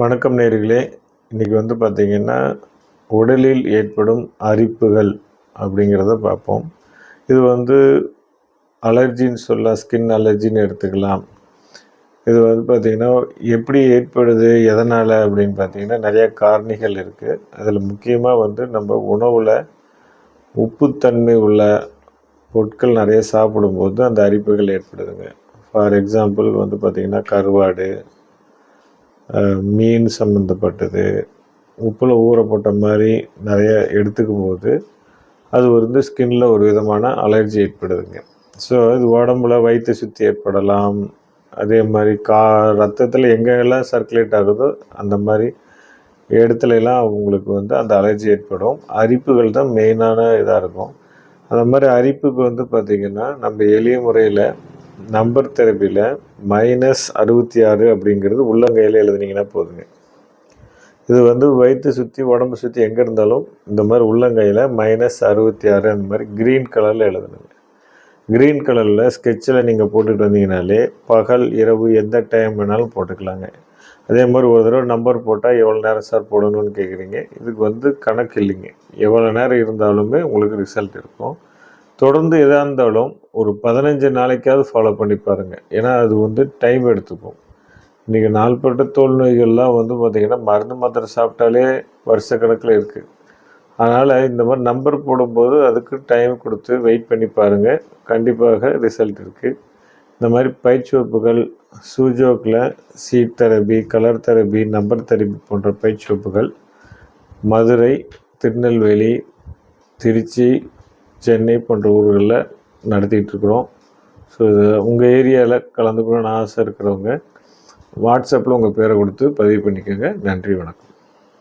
வணக்கம் நேர்களே. இன்றைக்கி வந்து பார்த்திங்கன்னா உடலில் ஏற்படும் அரிப்புகள் அப்படிங்கிறத பார்ப்போம். இது வந்து அலர்ஜின்னு சொல்லலாம் ஸ்கின் அலர்ஜின்னு எடுத்துக்கலாம். இது வந்து பார்த்திங்கன்னா எப்படி ஏற்படுது எதனால் அப்படின்னு பார்த்தீங்கன்னா நிறையா காரணிகள் இருக்குது அதில் முக்கியமாக வந்து நம்ம உணவில் உப்புத்தன்மை உள்ள பொருட்கள் நிறைய சாப்பிடும்போது அந்த அரிப்புகள் ஏற்படுதுங்க. ஃபார் எக்ஸாம்பிள் வந்து பார்த்திங்கன்னா கருவாடு மீன் சம்மந்தப்பட்டது உப்பில் ஊற போட்ட மாதிரி நிறைய எடுத்துக்கும் போது அது வந்து ஸ்கின்ல ஒரு விதமான அலர்ஜி ஏற்படுதுங்க. ஸோ இது உடம்புல வயிற்று சுற்றி ஏற்படலாம். அதே மாதிரி கா ரத்தத்தில் எங்கெல்லாம் சர்க்குலேட் ஆகுதோ அந்த மாதிரி இடத்துலலாம் அவங்களுக்கு வந்து அந்த அலர்ஜி ஏற்படும். அரிப்புகள் தான் மெயினான இதாக இருக்கும். அந்த மாதிரி அரிப்புக்கு வந்து பார்த்திங்கன்னா நம்ம எளிய முறையில் நம்பர் தெரப்பியில் மைனஸ் அறுபத்தி ஆறு அப்படிங்கிறது உள்ளங்கையில் எழுதுனீங்கன்னா போதுங்க. இது வந்து வயிற்று சுற்றி உடம்பு சுற்றி எங்கே இருந்தாலும் இந்த மாதிரி உள்ளங்கையில் மைனஸ் அறுபத்தி ஆறு அந்த மாதிரி க்ரீன் கலரில் எழுதணுங்க க்ரீன் கலரில் ஸ்கெட்சில் நீங்கள் போட்டுட்டு வந்தீங்கனாலே பகல் இரவு எந்த டைம் வேணாலும் போட்டுக்கலாங்க. அதே மாதிரி ஒரு தடவை நம்பர் போட்டால் எவ்வளோ நேரம் சார் போடணும்னு கேட்குறீங்க இதுக்கு வந்து கணக்கு இல்லைங்க. எவ்வளோ நேரம் இருந்தாலுமே உங்களுக்கு ரிசல்ட் இருக்கும். தொடர்ந்து எதாக இருந்தாலும் ஒரு பதினஞ்சு நாளைக்காவது ஃபாலோ பண்ணி பாருங்கள் ஏன்னா அது வந்து டைம் எடுத்துக்கும். இன்றைக்கி நாள்பட்ட தோல் நோய்கள்லாம் வந்து பார்த்திங்கன்னா மருந்து மாத்திரை சாப்பிட்டாலே வருஷக்கணக்கில் இருக்குது அதனால் இந்த மாதிரி நம்பர் போடும்போது அதுக்கு டைம் கொடுத்து வெயிட் பண்ணி பாருங்கள் கண்டிப்பாக ரிசல்ட் இருக்குது இந்த மாதிரி பயிற்சிவப்புகள் சூஜோக்கில் seed therapy colour therapy number therapy போன்ற பயிற்சிவப்புகள் மதுரை திருநெல்வேலி திருச்சி சென்னை போன்ற ஊர்களில் நடத்திக்கிட்டு இருக்கிறோம். ஸோ இது உங்கள் ஏரியாவில் கலந்துக்கணும்னு ஆசை இருக்கிறவங்க வாட்ஸ்அப்பில் உங்கள் பேரை கொடுத்து பதிவு பண்ணிக்கோங்க. நன்றி வணக்கம்.